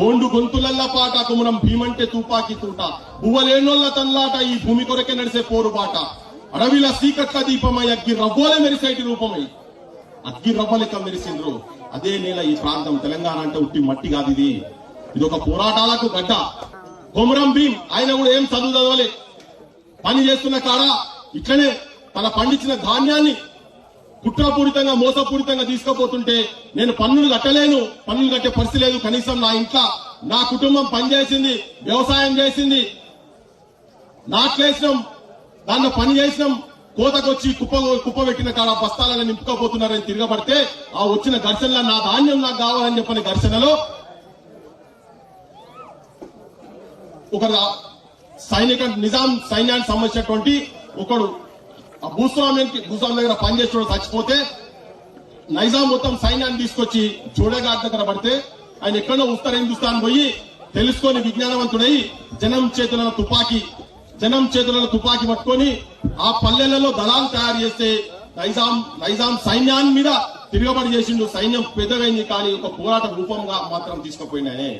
గోండు గొంతులల్ల పాట కుమరం భీమంటే తూపాకి తూట. బువ్వలేనోళ్ళ తల్లాట ఈ భూమి కొరకే నడిసే పోరుబాట అడవిల సీకట్ల దీపమై అగ్గి రవ్వోలే మెరిసేటి రూపమై. అగ్గి రవ్వ లెక్క మెరిసిండ్రు. అదే నేల ఈ ప్రాంతం తెలంగాణ అంటే ఉట్టి మట్టి కాదు ఇది. ఇది ఒక పోరాటాలకు గడ్డ. కొమరం భీం ఆయన కూడా ఏం చదువు చదవలే. పని చేస్తున్న కాడ? ఇట్లనే తన పండించిన ధాన్యాన్ని కుట్రపూరితంగా మోసపూరితంగా తీసుకుపోతుంటే నేను పన్నులు కట్టలేను. పన్నులు కట్టే పరిస్థితి లేదు. కనీసం నా ఇంట్లో నా కుటుంబం పనిచేసింది వ్యవసాయం చేసింది. నాట్లేసినాం దాంట్లో పని చేసినాం. కోతకొచ్చి కుప్ప కుప్ప పెట్టిన కాడ బస్తాలను నింపుకోపోతున్నారని తిరగబడితే ఆ వచ్చిన ఘర్షణలో నా ధాన్యం నాకు కావాలని చెప్పని ఘర్షణలో ఒక సైనిక నిజాం సైన్యానికి సంబంధించినటువంటి ఒకడు ఆ భూస్వామ్యానికి భూస్వామి దగ్గర పనిచేసిన చచ్చిపోతే నైజాం మొత్తం సైన్యాన్ని తీసుకొచ్చి చూడగాడ్ దగ్గర పడితే ఆయన ఎక్కడో ఉత్తర హిందుస్థాన్ పోయి తెలుసుకొని విజ్ఞానవంతుడై జనం చేతులలో తుపాకీ జనం చేతులలో తుపాకీ పట్టుకొని ఆ పల్లెలలో దళాలు తయారు చేస్తే నైజాం నైజాం సైన్యాన్ని మీద తిరగబడి చేసిండు సైన్యం పెద్దగైంది కానీ ఒక పోరాట రూపంగా మాత్రం తీసుకుపోయినాయనే.